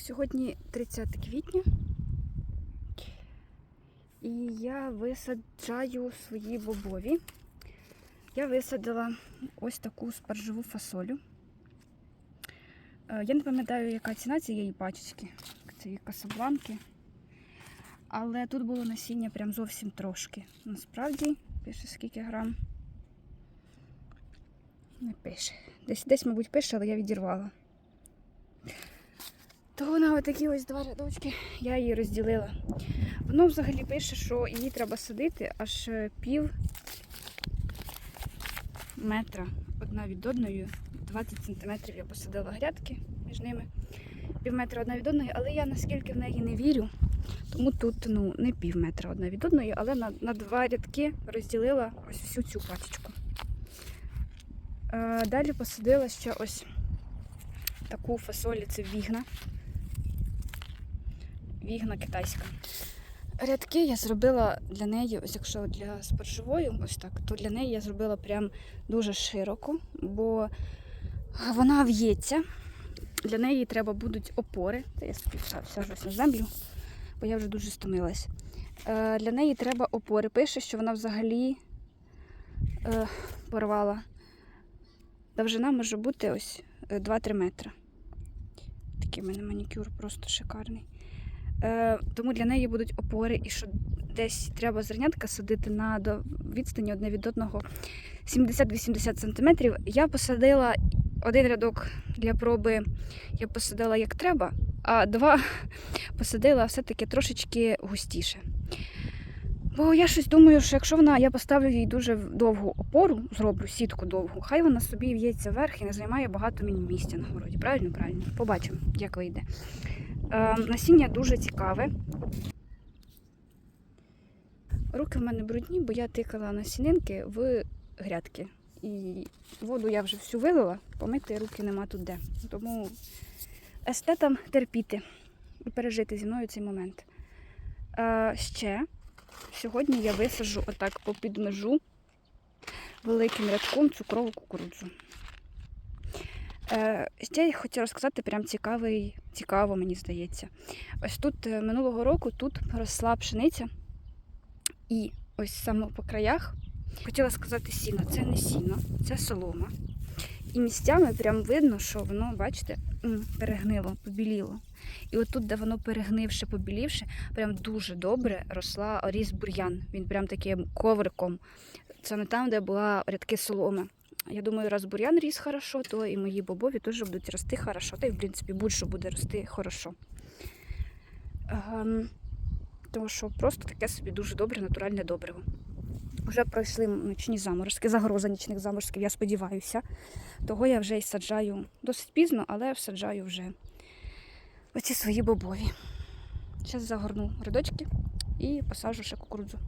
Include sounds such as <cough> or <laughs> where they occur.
Сьогодні 30 квітня. І я висаджаю свої бобові. Я висадила ось таку спаржеву фасолю. Е, Я не пам'ятаю, яка ціна цієї пачечки, цієї касабланки. Але тут було насіння прям зовсім трошки. Насправді, пише скільки грам. Не пише. Десь, десь, мабуть, пише, але я відірвала. То на отакі ось два рядочки я її розділила. Воно взагалі пише, що її треба садити аж е, пів метра одна від одної. 20 сантиметрів я посадила грядки між ними. Пів метра одна від одної, але я наскільки в неї не вірю, тому тут ну, не пів метра одна від одної, але на, на два рядки розділила ось всю цю пачечку. Е, далі посадила ще ось таку фасолі, це вігна. Вігна китайська. Рядки я зробила для неї, ось якщо для спаржевої, ось так, то для неї я зробила прям дуже широко, бо вона в'ється. Для неї треба будуть опори. Це я вса- на землю, бо я вже дуже стомилась. Е, Для неї треба опори. Пише, що вона взагалі е, порвала. Довжина може бути ось е, 2-3 метри. Такий в мене манікюр просто шикарний. Е, тому для неї будуть опори, і що десь треба зернятка садити на до відстані одне від одного 70-80 см. Я посадила один рядок для проби, я посадила як треба, а два <laughs> посадила все-таки трошечки густіше. Бо я щось думаю, що якщо вона, я поставлю їй дуже довгу опору, зроблю сітку довгу, хай вона собі в'ється вверх і не займає багато мені місця на городі. Правильно? Правильно. Побачимо, як вийде. Е, насіння дуже цікаве. Руки в мене брудні, бо я тикала насінинки в грядки. І воду я вже всю вилила, помити руки нема тут де. Тому естетам терпіти і пережити зі мною цей момент. Е, ще сьогодні я висаджу отак попід межу великим рядком цукрову кукурудзу. Е, ще я хотіла розказати прям цікавий, цікаво, мені здається. Ось тут е, минулого року тут росла пшениця, і ось саме по краях хотіла сказати сіно. Це не сіно, це солома. І місцями прям видно, що воно, бачите, перегнило, побіліло. І отут, де воно перегнивше, побілівше, прям дуже добре росла ріс бур'ян. Він прям таким ковриком. Не там, де була рядки соломи. Я думаю, раз бур'ян ріс хорошо, то і мої бобові теж будуть рости хорошо. Та й, в принципі, будь-що буде рости хорошо. Ем, тому що просто таке собі дуже добре натуральне добриво. Вже пройшли нічні заморозки, загроза нічних заморозків, я сподіваюся. Того я вже й саджаю досить пізно, але всаджаю вже оці свої бобові. Зараз загорну рядочки і посаджу ще кукурудзу.